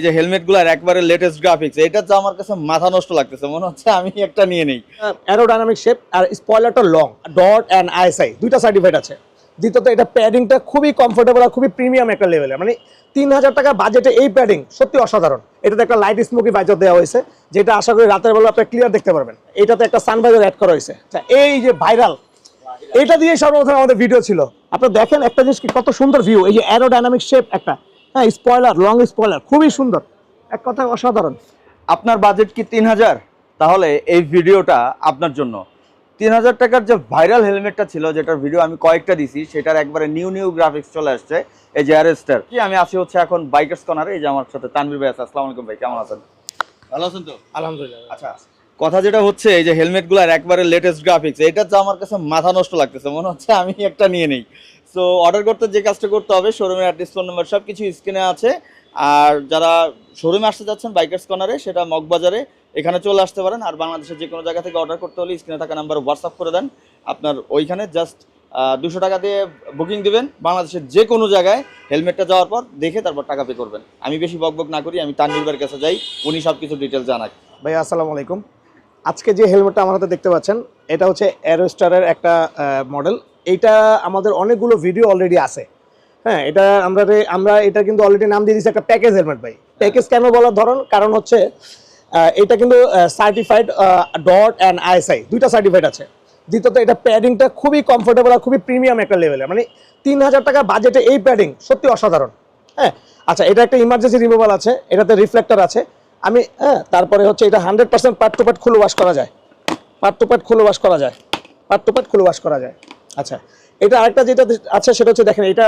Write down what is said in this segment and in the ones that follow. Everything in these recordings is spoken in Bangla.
এই যে হেলমেটগুলার একবারে লেটেস্ট গ্রাফিক্স এটা তো আমার কাছে মাথা নষ্ট লাগতেছে মনে হচ্ছে আমি একটা নিয়ে নেই। অ্যারোডাইনামিক শেপ আর স্পয়লারটা লং ডট অ্যান্ড আইএসআই দুইটা সার্টিফাইড আছে। দ্বিতীয়ত এটা প্যাডিংটা খুবই কমফোর্টেবল আর খুবই প্রিমিয়াম একটা লেভেলের মানে তিন হাজার টাকা বাজেটে এই প্যাডিং সত্যি অসাধারণ। এটাতে একটা লাইট স্মোকি বাইজার দেওয়া হয়েছে যেটা আশা করি রাতের বেলা আপনি ক্লিয়ার দেখতে পারবেন। এটাতে একটা সানভাইজার অ্যাড করা হয়েছে। আচ্ছা, এই যে ভাইরাল এটা দিয়ে সর্বপ্রথম আমাদের ভিডিও ছিল। আপনারা দেখেন একটা জিনিস কত সুন্দর ভিউ এই যে অ্যারোডাইনামিক শেপ একটা। হ্যাঁ স্পয়লার লং স্পয়লার খুবই সুন্দর। এক কথায় অসাধারণ। আপনার বাজেট কি তিন হাজার? তাহলে এই ভিডিওটা আপনার জন্য। তিন হাজার টাকার যে ভাইরাল হেলমেটটা ছিল যেটার ভিডিও আমি কয়েকটা দিছি সেটার একবারে নিউ নিউ গ্রাফিক্স চলে আসছে। এই যে অ্যারেস্টার কি আমি আসি হচ্ছে এখন বাইকার্স কর্নারে এই যে আমার সাথে তানভীর ভাই আছে। আসসালামু আলাইকুম ভাই কেমন আছেন? ভালো আছেন তো? আলহামদুলিল্লাহ আচ্ছা কথা যেটা হচ্ছে এই যে হেলমেটগুলোর একবারে লেটেস্ট গ্রাফিক্স এটা তো আমার কাছে মাথা নষ্ট লাগতেছে মনে হচ্ছে আমি একটা নিয়ে নেই। সো অর্ডার করতে যে কাজটা করতে হবে শোরুমের অ্যাড্রেস ফোন নাম্বার সব কিছু স্ক্রিনে আছে। আর যারা শোরুমে আসতে যাচ্ছেন বাইকার্স কর্নারে সেটা মগবাজারে, এখানে চলে আসতে পারেন। আর বাংলাদেশের যে কোনো জায়গা থেকে অর্ডার করতে হলে স্ক্রিনে থাকা নাম্বার হোয়াটসঅ্যাপ করে দেন। আপনার ওইখানে জাস্ট দুশো টাকা দিয়ে বুকিং দেবেন। বাংলাদেশের যে কোনো জায়গায় হেলমেটটা যাওয়ার পর দেখে তারপর টাকা পে করবেন। আমি বেশি বকবক না করি, আমি তানভীর ভাইয়ের কাছে যাই, উনি সব কিছু ডিটেলস জানায় ভাই, আসসালামু আলাইকুম। আজকে যে হেলমেটটা আমার হাতে দেখতে পাচ্ছেন, এটা হচ্ছে অ্যারোস্টারের একটা মডেল এইটা আমাদের অনেকগুলো ভিডিও অলরেডি আছে। হ্যাঁ এটা আমরা আমরা এটা কিন্তু অলরেডি নাম দিয়ে দিচ্ছি একটা প্যাকেজ হেলমেট ভাই। প্যাকেজ কেন বলার ধরন? কারণ হচ্ছে এটা কিন্তু সার্টিফাইড ডট অ্যান্ড আইএসআই দুইটা সার্টিফাইড আছে। দ্বিতীয়ত, এটা প্যাডিংটা খুবই কমফোর্টেবল আর খুবই প্রিমিয়াম একটা লেভেলের মানে তিন হাজার টাকা বাজেটে এই প্যাডিং সত্যি অসাধারণ। হ্যাঁ আচ্ছা এটা একটা ইমার্জেন্সি রিমুভাল আছে, এটাতে রিফ্লেক্টর আছে। আমি হ্যাঁ তারপরে হচ্ছে এটা hundred percent part to part খুলে ওয়াশ করা যায়। পার্ট টু পার্ট খুলে ওয়াশ করা যায়। পার্ট টু পার্ট খুলে ওয়াশ করা যায়। আচ্ছা এটা আরেকটা যেটা আচ্ছা সেটা হচ্ছে দেখেন, এটা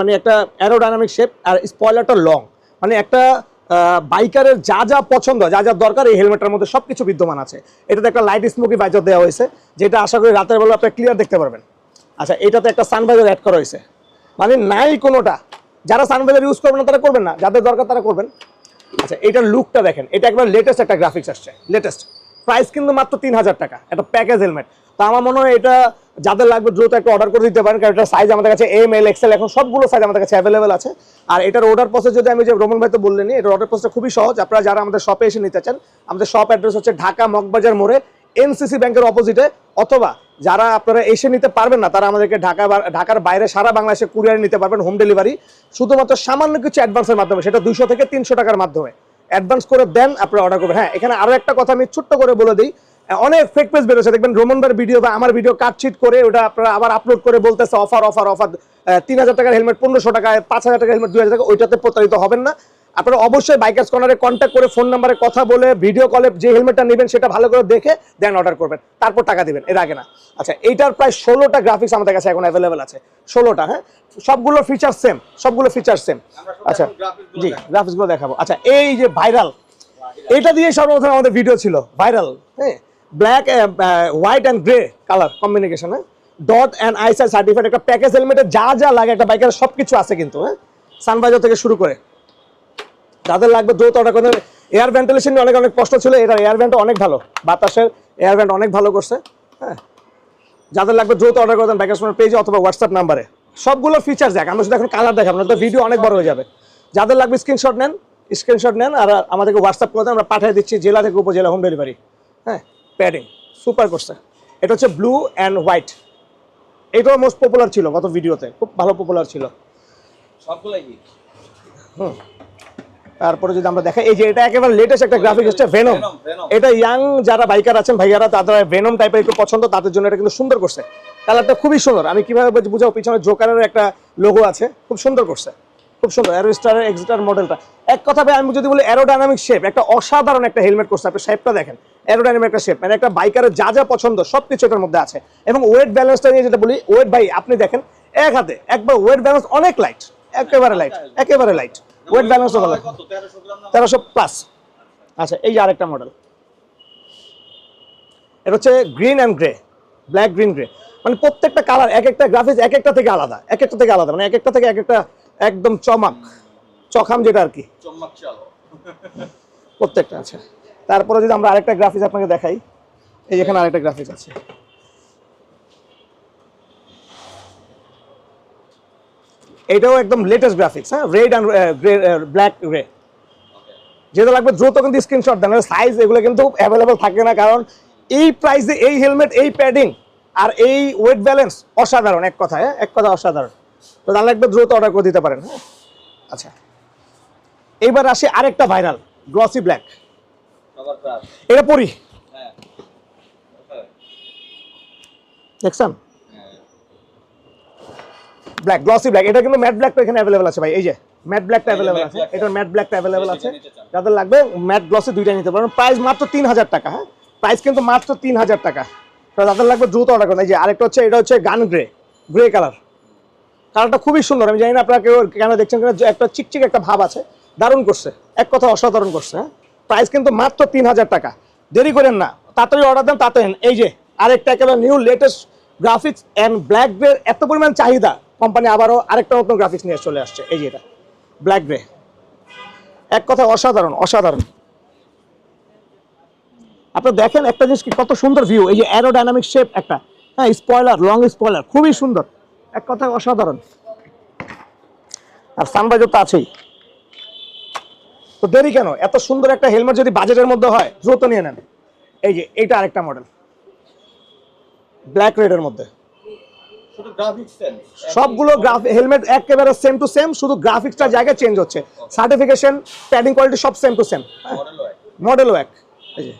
মানে একটা অ্যারোডাইনামিক শেপ আর স্পয়লারটা লং মানে একটা বাইকারের যা যা পছন্দ, যা যা দরকার এই হেলমেটের মধ্যে সব কিছু বিদ্যমান আছে। এটাতে একটা লাইট স্মোকি বাইজার দেওয়া হয়েছে, যেটা আশা করি রাতের বেলা আপনি ক্লিয়ার দেখতে পারবেন। আচ্ছা এটাতে একটা সানভাইজার অ্যাড করা হয়েছে। মানে নাই কোনোটা। যারা সানভাইজার ইউজ করবেন না, তারা করবেন না। যাদের দরকার, তারা করবেন। আচ্ছা এটার লুকটা দেখেন, এটা একবার লেটেস্ট একটা গ্রাফিক্স আসছে। লেটেস্ট প্রাইস কিন্তু মাত্র তিন হাজার টাকা। একটা প্যাকেজ হেলমেট তো আমার মনে হয় এটা যাদের লাগবে দ্রুত একটা অর্ডার করে দিতে পারেন, কারণ এটা সাইজ আমাদের কাছে এম এল এক্সেল এখন সবগুলো সাইজ আমাদের কাছে অ্যাভেলেবেল আছে। আর এটার অর্ডার প্রসেস যদি আমি যে রোমন ভাই তো বললেনি এটার অর্ডার প্রসেসটা খুবই সহজ। আপনারা যারা আমাদের শপে এসে নিতে চান, আমাদের শপ অ্যাড্রেস হচ্ছে ঢাকা মগবাজার মোড়ে এনসিসি ব্যাংকের অপোজিটে অথবা যারা আপনারা এসে নিতে পারবেন না, তারা আমাদেরকে ঢাকা ঢাকার বাইরে সারা বাংলাদেশে কুরিয়ারে নিতে পারবেন হোম ডেলিভারি শুধুমাত্র সামান্য কিছু অ্যাডভান্সের মাধ্যমে, সেটা দুইশো থেকে তিনশো টাকার মাধ্যমে। অ্যাডভান্স করে দেন, আপনারা অর্ডার করবেন। হ্যাঁ এখানে আরও একটা কথা আমি ছোট্ট করে বলে দিই। অনেক ফেক পেজ বেরোচ্ছে দেখবেন রোমনবার ভিডিও বা আমার ভিডিও কাটছিট করে ওটা আপনারা আবার আপলোড করে বলতেছে অফার অফার অফার তিন হাজার টাকার হেলমেট পনেরোশো টাকায় পাঁচ হাজার টাকার হেলমেট দুই হাজার টাকা ওইটাতে প্রতারিত হবেন না। আপনারা অবশ্যই বাইকার্স কর্নারে কন্ট্যাক্ট করে ফোন নাম্বারে কথা বলে ভিডিও কলে যে হেলমেটটা নেবেন সেটা ভালো করে দেখে দেন অর্ডার করবেন। তারপর টাকা দিবেন এর আগে না। আচ্ছা এইটার প্রায় ষোলোটা গ্রাফিক্স আমাদের কাছে এখন অ্যাভেলেবেল আছে। ষোলোটা হ্যাঁ? সবগুলো ফিচার সেম সবগুলো ফিচার সেম আচ্ছা জি গ্রাফিক্সগুলো দেখাবো। আচ্ছা এই যে ভাইরাল এটা দিয়ে সর্বপ্রথম আমাদের ভিডিও ছিল ভাইরাল হ্যাঁ? Black white and grey colour combination হ্যাঁ ডট অ্যান্ড আইসার সার্টিফাইড একটা প্যাকেজ হেলমেটে যা যা লাগে, একটা বাইকের সব কিছু আছে কিন্তু হ্যাঁ সানবাইজার থেকে শুরু করে। যাদের লাগবে দ্রুত অর্ডার করেন। এয়ার ভেন্টিলেশন নিয়ে অনেক অনেক কষ্ট ছিল, এটার এয়ার ভেন্ট অনেক ভালো। বাতাসের এয়ার ভেন্ট অনেক ভালো করছে হ্যাঁ? যাদের লাগবে দ্রুত অর্ডার করে দেন ব্যাকার পেজে অথবা হোয়াটসঅ্যাপ নাম্বারে সবগুলো ফিচার দেখ, আমরা শুধু এখন কালার দেখাবো না, তো ভিডিও অনেক বড় হয়ে যাবে। যাদের লাগবে স্ক্রিনশট নেন স্ক্রিনশট নেন, আর আমাদেরকে হোয়াটসঅ্যাপ করে দেন আমরা পাঠিয়ে দিচ্ছি, জেলা থেকে উপজেলা হোম ডেলিভারি হ্যাঁ? প্যাডিং সুপার করছে এটা হচ্ছে ব্লু অ্যান্ড হোয়াইট। এটাও মোস্ট পপুলার ছিল গত ভিডিওতে খুব ভালো পপুলার ছিল। সবগুলাই হুম। তারপরে যদি আমরা দেখাই এই যে এটা একেবারে লেটেস্ট একটা গ্রাফিক হচ্ছে ভেনম। এটা ইয়াং যারা বাইকার আছেন ভাইয়ারা তাদের ভেনম টাইপের একটু পছন্দ তাদের জন্য এটা কিন্তু সুন্দর করছে। কালারটা খুবই সুন্দর। আমি কীভাবে বুঝ- বুঝাবো পিছনে জোকারের একটা লোগো আছে খুব সুন্দর করছে। খুব সুন্দর অ্যারোস্টারের এক্সিটার মডেলটা এক কথা ভাই, আমি যদি বলি অ্যারোডাইনামিক শেপ একটা অসাধারণ একটা হেলমেট করছে, আপনি শেপটা দেখেন। অ্যারোডাইনামিক একটা শেপ মানে একটা বাইকারের যা যা পছন্দ সব কিছু এটার মধ্যে আছে। এবং ওয়েট ব্যালেন্সটা নিয়ে যেটা বলি ওয়েট ভাই, আপনি দেখেন, এক হাতে, একবার ওয়েট ব্যালেন্স অনেক লাইট একেবারে লাইট একেবারে লাইট ওয়েট ব্যালেন্সও ভালো। তেরোশো প্লাস আচ্ছা এই আরেকটা মডেল এটা হচ্ছে green and grey black green grey মানে প্রত্যেকটা কালার এক একটা গ্রাফিক্স এক একটা থেকে আলাদা, এক একটা থেকে আলাদা মানে এক একটা থেকে এক একটা একদম চমক চখাম যেটা আর কি। প্রত্যেকটা আছে। তারপরে যদি আমরা আরেকটা গ্রাফিক্স আপনাকে দেখাই এই এখানে আরেকটা গ্রাফিক্স আছে। এটাও একদম লেটেস্ট গ্রাফিক্স হ্যাঁ? Red and grey black grey যেটা লাগবে দ্রুত কিন্তু স্ক্রিনশট দেন সাইজ এগুলো কিন্তু অ্যাভেলেবল থাকে না কারণ এই প্রাইসে এই হেলমেট এই প্যাডিং আর এই ওয়েট ব্যালেন্স অসাধারণ এক কথা হ্যাঁ? এক কথা অসাধারণ। তো তাহলে লাগবে দ্রুত অর্ডার করে দিতে পারেন হ্যাঁ? আচ্ছা। এইবার আসি আরেকটা ভাইরাল গ্লসি ব্ল্যাক এটা পরি। দেখছেন? ব্ল্যাক গ্লসি ব্ল্যাক এটা কিন্তু ম্যাট ব্ল্যাকটা এখানে অ্যাভেলেবল আছে ভাই। এই যে ম্যাট ব্ল্যাকটা অ্যাভেলেবল আছে। এটার ম্যাট ব্ল্যাকটা অ্যাভেলেবল আছে। যাদের লাগবে ম্যাট গ্লসি দুইটা নিতে পারবেন প্রাইস মাত্র তিন হাজার টাকা হ্যাঁ? প্রাইস কিন্তু মাত্র তিন হাজার টাকা যাদের লাগবে দ্রুত অর্ডার করুন। এই যে আরেকটা হচ্ছে এটা হচ্ছে গান গ্রে গ্রে কালার কালারটা খুবই সুন্দর। আমি জানি না আপনারা কেউ কেন দেখছেন কিনা একটা চিকচিক একটা ভাব আছে। দারুণ করছে। এক কথা অসাধারণ করছে হ্যাঁ? প্রাইস কিন্তু মাত্র তিন হাজার টাকা। দেরি করেন না, তাড়াতাড়ি অর্ডার দেন, তাড়াতাড়ি এই যে, আরেকটা একেবারে new latest graphics and black grey এত পরিমাণ চাহিদা। কোম্পানি আবারও আরেকটা নতুন গ্রাফিক্স নিয়ে চলে আসছে। এই যে এটা ব্ল্যাক গ্রে এক কথা অসাধারণ অসাধারণ। আপনি দেখেন একটা জিনিস কি, কত সুন্দর ভিউ এই যে অ্যারোডাইনামিক শেপ একটা হ্যাঁ স্পয়লার লং স্পয়লার খুবই সুন্দর। এক কথায় অসাধারণ। আর সানবাইজার তো আছেই। তো দেরি কেন? এত সুন্দর একটা হেলমেট যদি বাজেটের মধ্যে হয় দ্রুত নিয়ে নেন। এই যে এইটা আরেকটা মডেল ব্ল্যাক রেডের মধ্যে। সবগুলো হেলমেট একেবারে সেম টু সেম শুধু গ্রাফিক্সটা জায়গায় চেঞ্জ হচ্ছে। সার্টিফিকেশন প্যাডিং কোয়ালিটি সব সেম টু সেম মডেল মডেলও এক। এই যে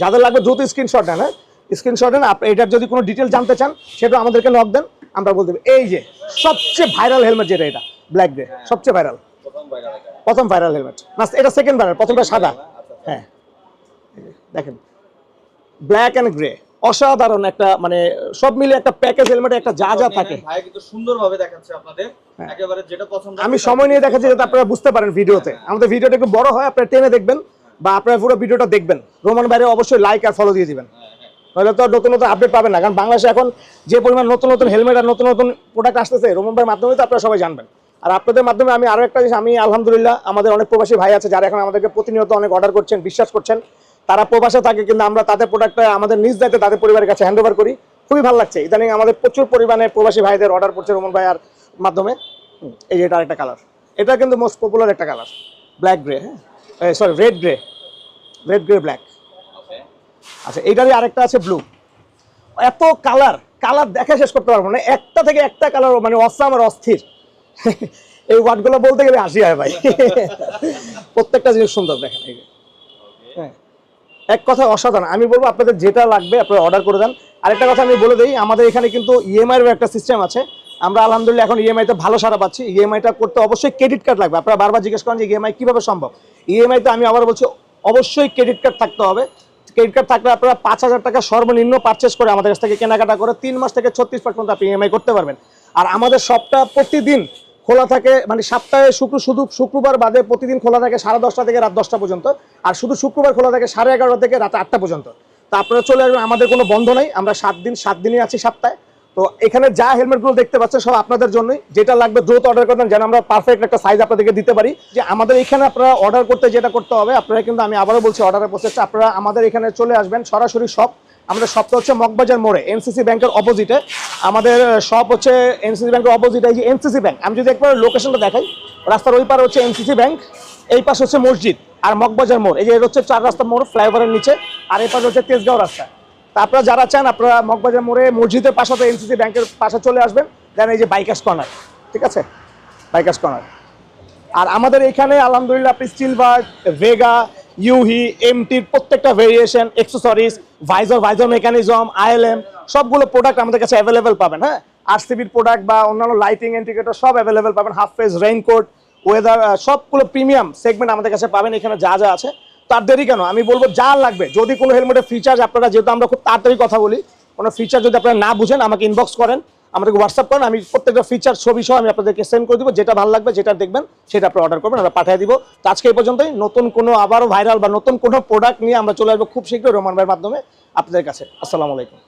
যাদের লাগবে দ্রুত স্ক্রিনশট নেন হ্যাঁ। স্ক্রিনশট নেন আপনি এটার যদি কোনো ডিটেল জানতে চান সেটা আমাদেরকে নক দেন আমরা বলতে এই যে সবচেয়ে ভাইরাল হেলমেট যেটা এটা ব্ল্যাক গ্রে সবচেয়ে ভাইরাল প্রথম ভাইরাল হেলমেট না এটা সেকেন্ড ভাইরাল প্রথমটা সাদা। হ্যাঁ। দেখেন ব্ল্যাক অ্যান্ড গ্রে অসাধারণ একটা মানে সব মিলে একটা প্যাকেজ হেলমেটে একটা যা যা থাকে। ভাই কিন্তু সুন্দরভাবে দেখাচ্ছে আপনাদের। হ্যাঁ। একেবারে যেটা পছন্দ আমি সময় নিয়ে দেখাচ্ছি যাতে আপনারা বুঝতে পারেন ভিডিওতে। আমাদের ভিডিওটা একটু বড় হয় আপনারা টেনে দেখবেন বা আপনারা পুরো ভিডিওটা দেখবেন। রোমান বাইরে অবশ্যই লাইক আর ফলো দিয়ে দিবেন। নাহলে তো নতুন নতুন আপডেট পাবেন না। কারণ বাংলাদেশে এখন যে পরিমাণ নতুন নতুন হেলমেট আর নতুন নতুন প্রোডাক্ট আসতেছে রোমান মাধ্যমে তো আপনারা সবাই জানবেন। আর আপনাদের মাধ্যমে আমি আরও একটা জিনিস, আমি আলহামদুলিল্লাহ আমাদের অনেক প্রবাসী ভাই আছে যারা এখন আমাদেরকে প্রতিনিয়ত অনেক অর্ডার করছেন, বিশ্বাস করছেন। তারা প্রবাসে থাকে কিন্তু আমরা তাদের প্রোডাক্টটা আমাদের নিজ দায়িত্বে তাদের পরিবারের কাছে হ্যান্ড ওভার করি। খুবই ভালো লাগছে। ইদানিং আমাদের প্রচুর পরিমাণে প্রবাসী ভাইদের অর্ডার করছে রোমান ভাইয়ার মাধ্যমে। এই যে এটা আরেকটা কালার এটা কিন্তু মোস্ট পপুলার একটা কালার ব্ল্যাক গ্রে হ্যাঁ? Sorry red grey red grey black আচ্ছা এইটারই আরেকটা আছে ব্লু এত কালার কালার দেখে শেষ করতে পারব না। একটা থেকে একটা কালার মানে অসাম আর অস্থির। এই ওয়ার্ডগুলো বলতে গেলে হাসি হয় ভাই। প্রত্যেকটা জিনিস সুন্দর দেখেন, এই হ্যাঁ। এক কথা অসাধারণ। আমি বলব আপনাদের যেটা লাগবে আপনারা অর্ডার করে দেন। আরেকটা কথা আমি বলে দিই, আমাদের এখানে কিন্তু ইএমআই এর একটা সিস্টেম আছে। আমরা আলহামদুলিল্লাহ এখন ইএমআই তে ভালো সারা পাচ্ছি। ইএমআইটা করতে অবশ্যই ক্রেডিট কার্ড লাগবে। আপনারা বারবার জিজ্ঞেস করেন যে ইএমআই কীভাবে সম্ভব? ইএমআই তে আমি আবার বলছি, অবশ্যই ক্রেডিট কার্ড থাকতে হবে। ক্রেডিট কার্ড থাকলে আপনারা পাঁচ হাজার টাকা সর্বনিম্ন পারচেস করে আমাদের কাছ থেকে কেনাকাটা করে তিন মাস থেকে ছত্রিশ পর্যন্ত আপনি ইএমআই করতে পারবেন। আর আমাদের সবটা প্রতিদিন খোলা থাকে মানে সপ্তাহে শুক্র, শুধু শুক্রবার বাদে প্রতিদিন খোলা থাকে সাড়ে দশটা থেকে রাত দশটা পর্যন্ত। আর শুধু শুক্রবার খোলা থাকে সাড়ে এগারোটা থেকে রাত আটটা পর্যন্ত। তা আপনারা চলে আসবেন, আমাদের কোনো বন্ধ নাই, আমরা সাত দিন, সাত দিনই আছি সপ্তাহে। তো এখানে যা হেলমেটগুলো দেখতে পাচ্ছেন সব আপনাদের জন্যই। যেটা লাগবে দ্রুত অর্ডার করবেন যেন আমরা পারফেক্ট একটা সাইজ আপনাদেরকে দিতে পারি। যে আমাদের এখানে আপনারা অর্ডার করতে যেটা করতে হবে, আপনারা কিন্তু আমি আবারও বলছি অর্ডারের প্রসেসটা আপনারা আমাদের এখানে চলে আসবেন, সরাসরি শপ আমাদের শপটা হচ্ছে মগবাজার মোড়ে এনসিসি ব্যাংকের অপোজিটে আমাদের শপ হচ্ছে এনসিসি ব্যাংকের অপোজিটে এই যে এনসিসি ব্যাংক আমি যদি একবার লোকেশনটা দেখাই, রাস্তার ওই পারে হচ্ছে এনসিসি ব্যাংক এই পাশে হচ্ছে মসজিদ আর মগবাজার মোড়। এই যে হচ্ছে চার রাস্তা মোড় ফ্লাইওভারের নিচে। আর এই পাশে হচ্ছে তেজগাঁও রাস্তা। আপনারা যারা চান, আপনারা মগবাজার মোড়ে মসজিদের পাশে এনসিসি ব্যাংকের পাশে চলে আসবেন। দেন এই যে বাইকার্স কর্নার, ঠিক আছে? Bikers corner. আর আমাদের এখানে আলহামদুলিল্লাহ আপনি স্টিলবার্গ ভেগা, ইউহি এমটির প্রত্যেকটা variation accessories visor visor mechanism ILM সবগুলো প্রোডাক্ট আমাদের কাছে অ্যাভেলেবেল পাবেন হ্যাঁ? আরসিবির প্রোডাক্ট বা অন্যান্য লাইটিং ইন্ডিকেটর সব অ্যাভেলেবেল পাবেন। হাফ ফেস রেইনকোট ওয়েদার সবগুলো প্রিমিয়াম সেগমেন্ট আমাদের কাছে পাবেন। এখানে যা যা আছে তার দেরি কেন? আমি বলব যা লাগবে, যদি কোনো হেলমেটের ফিচার আপনারা, যেহেতু আমরা খুব তাড়াতাড়ি কথা বলি, কোনো ফিচার যদি আপনারা না বুঝেন, আমাকে ইনবক্স করেন, আমাদেরকে হোয়াটসঅ্যাপ করেন, আমি প্রত্যেকটা ফিচার ছবি সহ আমি আপনাদেরকে সেন্ড করে দিব, যেটা ভালো লাগবে, যেটা দেখবেন, সেটা আপনি অর্ডার করবেন, আমরা পাঠিয়ে দিব। তো আজকে এই পর্যন্তই, নতুন কোনো আবারও ভাইরাল বা নতুন কোনো প্রোডাক্ট নিয়ে আমরা চলে আসব খুব শীঘ্রই রোমান ভাইয়ের মাধ্যমে আপনাদের কাছে। আসসালামু আলাইকুম।